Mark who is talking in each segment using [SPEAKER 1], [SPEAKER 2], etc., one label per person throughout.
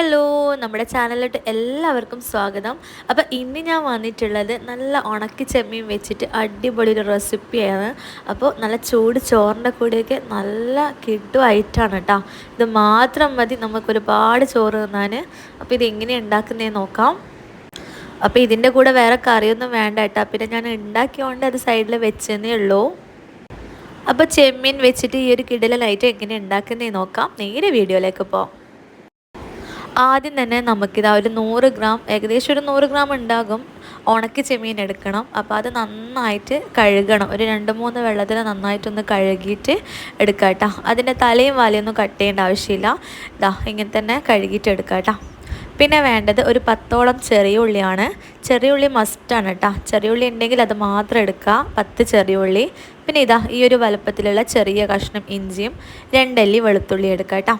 [SPEAKER 1] Hello നമ്മുടെ ചാനലിലോട്ട് എല്ലാവർക്കും സ്വാഗതം. അപ്പോൾ ഇന്ന് ഞാൻ വന്നിട്ടുള്ളത് നല്ല ഉണക്കി ചെമ്മീൻ വെച്ചിട്ട് അടിപൊളി ഒരു റെസിപ്പിയാണ്. അപ്പോൾ നല്ല ചൂട് ചോറിന്റെ കൂടെയൊക്കെ നല്ല കിട്ടുമായിട്ടാണ് കേട്ടോ ഇത് മാത്രം മതി നമുക്ക് ഒരുപാട് ചോറ് തിന്നാൻ അപ്പോൾ ഇത് എങ്ങനെ ഉണ്ടാക്കുന്നതെന്ന് നോക്കാം. അപ്പോൾ ഇതിന്റെ കൂടെ വേറെ കറിയൊന്നും വേണ്ട കേട്ടോ പിന്നെ ഞാൻ ഉണ്ടാക്കിയോണ്ട് അത് സൈഡിൽ വെച്ചെന്നേ ഉള്ളൂ. അപ്പോൾ ചെമ്മീൻ വെച്ചിട്ട് ഈ ഒരു കിടലനായിട്ട് എങ്ങനെ ഉണ്ടാക്കുന്നതെന്ന് നോക്കാം. നേരെ വീഡിയോയിലേക്ക് പോകാം ആദ്യം തന്നെ നമുക്കിതാ ഒരു നൂറ് ഗ്രാം ഏകദേശം ഒരു നൂറ് ഗ്രാം ഉണ്ടാകും. ഉണക്കി ചെമ്മീൻ എടുക്കണം. അപ്പോൾ അത് നന്നായിട്ട് കഴുകണം. ഒരു രണ്ട് മൂന്ന് വെള്ളത്തിൽ നന്നായിട്ടൊന്ന് കഴുകിയിട്ട് എടുക്കാം കേട്ടോ. അതിന്റെ തലയും വാലയൊന്നും കട്ട് ചെയ്യേണ്ട ആവശ്യമില്ല. ഇതാ ഇങ്ങനെ തന്നെ കഴുകിയിട്ട് എടുക്കാം കേട്ടോ. പിന്നെ വേണ്ടത് ഒരു പത്തോളം ചെറിയ ഉള്ളിയാണ്. ചെറിയ ഉള്ളി മസ്റ്റാണ് കേട്ടോ. ചെറിയ ഉള്ളി ഉണ്ടെങ്കിൽ അത് മാത്രം എടുക്കുക. പത്ത് ചെറിയ ഉള്ളി. പിന്നെ ഇതാ ഈ ഒരു വലുപ്പത്തിലുള്ള ചെറിയ കഷ്ണം ഇഞ്ചിയും രണ്ടല്ലി വെളുത്തുള്ളി എടുക്കാം കേട്ടോ.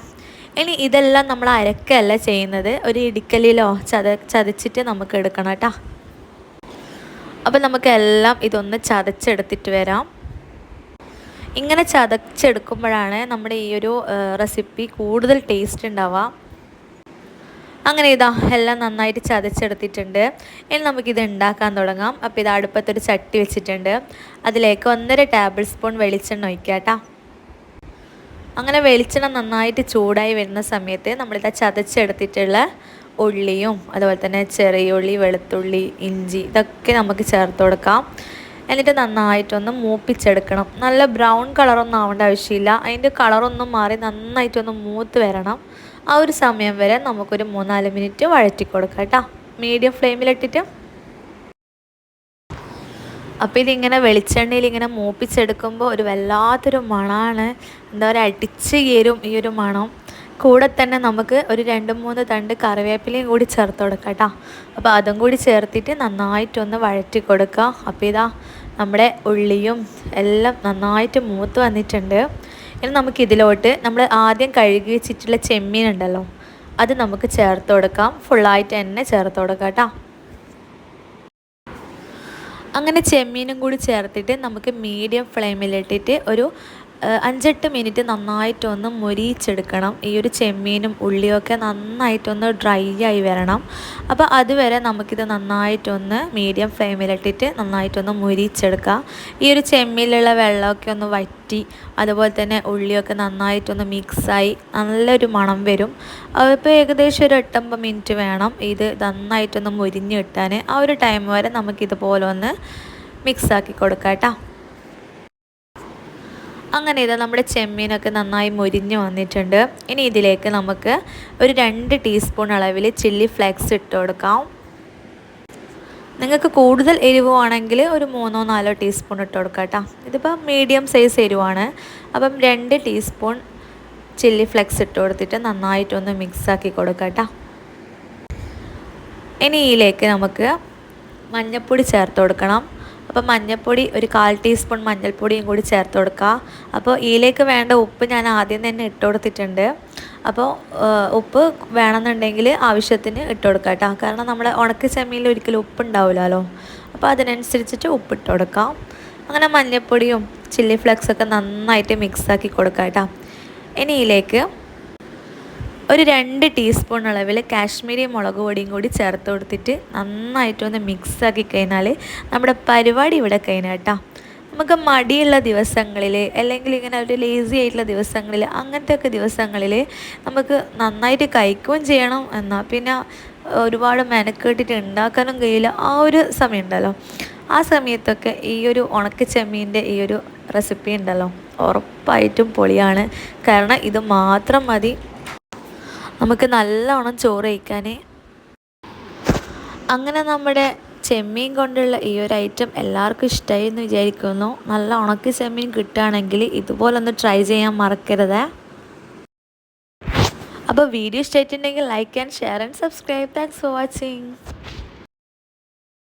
[SPEAKER 1] ഇനി ഇതെല്ലാം നമ്മൾ അരക്കല്ല ചെയ്യുന്നത്. ഒരു ഇടിക്കലിലോ ചത ചതച്ചിട്ട് നമുക്ക് എടുക്കണം കേട്ടോ. അപ്പം നമുക്കെല്ലാം ഇതൊന്ന് ചതച്ചെടുത്തിട്ട് വരാം. ഇങ്ങനെ ചതച്ചെടുക്കുമ്പോഴാണ് നമ്മുടെ ഈ ഒരു റെസിപ്പി കൂടുതൽ ടേസ്റ്റ് ഉണ്ടാവുക. അങ്ങനെ ഇതാ എല്ലാം നന്നായിട്ട് ചതച്ചെടുത്തിട്ടുണ്ട്. ഇനി നമുക്കിത് ഉണ്ടാക്കാൻ തുടങ്ങാം. അപ്പോൾ ഇത് അടുപ്പത്തൊരു ചട്ടി വെച്ചിട്ടുണ്ട്. അതിലേക്ക് ഒന്നര ടേബിൾ സ്പൂൺ വെളിച്ചെണ്ണ ഒഴിക്കാം കേട്ടോ. അങ്ങനെ വെളിച്ചെണ്ണ നന്നായിട്ട് ചൂടായി വരുന്ന സമയത്ത് നമ്മളിതാ ചതച്ചെടുത്തിട്ടുള്ള ഉള്ളിയും അതുപോലെ തന്നെ ചെറിയ ഉള്ളി വെളുത്തുള്ളി ഇഞ്ചി ഇതൊക്കെ നമുക്ക് ചേർത്ത് കൊടുക്കാം. എന്നിട്ട് നന്നായിട്ടൊന്ന് മൂപ്പിച്ചെടുക്കണം. നല്ല ബ്രൗൺ കളറൊന്നും ആവേണ്ട ആവശ്യമില്ല. അതിന്റെ കളറൊന്നും മാറി നന്നായിട്ടൊന്ന് മൂത്ത് വരണം. ആ ഒരു സമയം വരെ നമുക്കൊരു മൂന്നാൽ മിനിറ്റ് വഴറ്റി കൊടുക്കാം കേട്ടോ. മീഡിയം ഫ്ലെയിമിലിട്ടിട്ട് അപ്പോൾ ഇതിങ്ങനെ വെളിച്ചെണ്ണയിൽ ഇങ്ങനെ മൂപ്പിച്ചെടുക്കുമ്പോൾ ഒരു വല്ലാത്തൊരു മണമാണ് എന്താ പറയുക അടിച്ച് കയറും ഈ ഒരു മണം. കൂടെ തന്നെ നമുക്ക് ഒരു രണ്ട് മൂന്ന് തണ്ട് കറിവേപ്പിലയും കൂടി ചേർത്ത് കൊടുക്കാം കേട്ടോ. അപ്പോൾ അതും കൂടി ചേർത്തിട്ട് നന്നായിട്ടൊന്ന് വഴറ്റി കൊടുക്കുക. അപ്പോൾ ഇതാ നമ്മുടെ ഉള്ളിയും എല്ലാം നന്നായിട്ട് മൂത്ത് വന്നിട്ടുണ്ട്. ഇനി നമുക്ക് ഇതിലോട്ട് നമ്മൾ ആദ്യം കഴുകി വെച്ചിട്ടുള്ള ചെമ്മീൻ ഉണ്ടല്ലോ അത് നമുക്ക് ചേർത്ത് കൊടുക്കാം. ഫുള്ളായിട്ട് തന്നെ ചേർത്ത് കൊടുക്കാം കേട്ടോ. അങ്ങനെ ചെമ്മീനും കൂടി ചേർത്തിട്ട് നമുക്ക് മീഡിയം ഫ്ലെയിമിലിട്ടിട്ട് ഒരു അഞ്ചെട്ട് മിനിറ്റ് നന്നായിട്ടൊന്ന് മൊരിയിച്ചെടുക്കണം. ഈ ഒരു ചെമ്മീനും ഉള്ളിയൊക്കെ നന്നായിട്ടൊന്ന് ഡ്രൈ ആയി വരണം. അപ്പോൾ അതുവരെ നമുക്കിത് നന്നായിട്ടൊന്ന് മീഡിയം ഫ്ലെയിമിലിട്ടിട്ട് നന്നായിട്ടൊന്ന് മുരിച്ചെടുക്കാം ഈ ഒരു ചെമ്മീനിലുള്ള വെള്ളമൊക്കെ ഒന്ന് വറ്റി അതുപോലെ തന്നെ ഉള്ളിയൊക്കെ നന്നായിട്ടൊന്ന് മിക്സായി നല്ലൊരു മണം വരും. അപ്പോൾ ഏകദേശം ഒരു എട്ടൊമ്പത് മിനിറ്റ് വേണം ഇത് നന്നായിട്ടൊന്ന് മുരിഞ്ഞ് കിട്ടാൻ ആ ഒരു ടൈം വരെ നമുക്കിതുപോലെ ഒന്ന് മിക്സാക്കി കൊടുക്കാം കേട്ടോ. അങ്ങനെ ഇത് നമ്മുടെ ചെമ്മീനൊക്കെ നന്നായി മുരിഞ്ഞ് വന്നിട്ടുണ്ട്. ഇനി ഇതിലേക്ക് നമുക്ക് ഒരു രണ്ട് ടീസ്പൂൺ അളവിൽ ചില്ലി ഫ്ലേക്സ് ഇട്ട് കൊടുക്കാം. നിങ്ങൾക്ക് കൂടുതൽ എരിവ് എരിവാണെങ്കിൽ ഒരു മൂന്നോ നാലോ ടീസ്പൂൺ ഇട്ട് കൊടുക്കാം കേട്ടോ. ഇതിപ്പോൾ മീഡിയം സൈസ് എരിവാണ്. അപ്പം രണ്ട് ടീസ്പൂൺ ചില്ലി ഫ്ലെക്സ് ഇട്ട് കൊടുത്തിട്ട് നന്നായിട്ടൊന്ന് മിക്സാക്കി കൊടുക്കാം കേട്ടോ. ഇനി ഇതിലേക്ക് നമുക്ക് മഞ്ഞൾപ്പൊടി ചേർത്ത് കൊടുക്കണം. അപ്പോൾ മഞ്ഞൾപ്പൊടി ഒരു കാൽ ടീസ്പൂൺ മഞ്ഞൾപ്പൊടിയും കൂടി ചേർത്ത് കൊടുക്കുക. അപ്പോൾ ഇതിലേക്ക് വേണ്ട ഉപ്പ് ഞാൻ ആദ്യം തന്നെ ഇട്ട് കൊടുത്തിട്ടുണ്ട്. അപ്പോൾ ഉപ്പ് വേണമെന്നുണ്ടെങ്കിൽ ആവശ്യത്തിന് ഇട്ട് കൊടുക്കുക കേട്ടോ. കാരണം നമ്മൾ ഉണക്ക ചെമ്മീനിൽ ഒരിക്കലും ഉപ്പ് ഉണ്ടാവില്ലല്ലോ. അപ്പോൾ അതിനനുസരിച്ചിട്ട് ഉപ്പ് ഇട്ട് കൊടുക്കാം. അങ്ങനെ മഞ്ഞൾപ്പൊടിയും ചില്ലി ഫ്ലെക്സൊക്കെ നന്നായിട്ട് മിക്സാക്കി കൊടുക്കാം കേട്ടോ. ഇനി ഇതിലേക്ക് ഒരു രണ്ട് ടീസ്പൂൺ അളവിൽ കാശ്മീരി മുളക് പൊടിയും കൂടി ചേർത്ത് കൊടുത്തിട്ട് നന്നായിട്ടൊന്ന് മിക്സാക്കി കഴിഞ്ഞാൽ നമ്മുടെ പരിപാടി ഇവിടെ കഴിഞ്ഞാൽ കേട്ടോ നമുക്ക് മടിയുള്ള ദിവസങ്ങളിൽ അല്ലെങ്കിൽ ഇങ്ങനെ ഒരു ലേസി ആയിട്ടുള്ള ദിവസങ്ങളിൽ അങ്ങനത്തെ ഒക്കെ ദിവസങ്ങളിൽ നമുക്ക് നന്നായിട്ട് കഴിക്കുകയും ചെയ്യണം എന്നാൽ പിന്നെ ഒരുപാട് മെനക്കെട്ടിട്ട് ഉണ്ടാക്കാനും കഴിയില്ല. ആ ഒരു സമയം ഉണ്ടല്ലോ. ആ സമയത്തൊക്കെ ഈ ഒരു ഉണക്ക ചെമ്മീന്റെ ഈ ഒരു റെസിപ്പി ഉണ്ടല്ലോ. ഉറപ്പായിട്ടും പൊളിയാണ്. കാരണം ഇത് മാത്രം മതി. നമുക്ക് നല്ലോണം ചോറ് കഴിക്കാൻ അങ്ങനെ നമ്മുടെ ചെമ്മീൻ കൊണ്ടുള്ള ഈ ഒരു ഐറ്റം എല്ലാവർക്കും ഇഷ്ടമായി എന്ന് വിചാരിക്കുന്നു. നല്ല ഉണക്ക് ചെമ്മീൻ കിട്ടുകയാണെങ്കിൽ ഇതുപോലൊന്ന് ട്രൈ ചെയ്യാൻ മറക്കരുത്. അപ്പോൾ വീഡിയോ ഇഷ്ടമായിട്ടുണ്ടെങ്കിൽ like and share and subscribe thanks for watching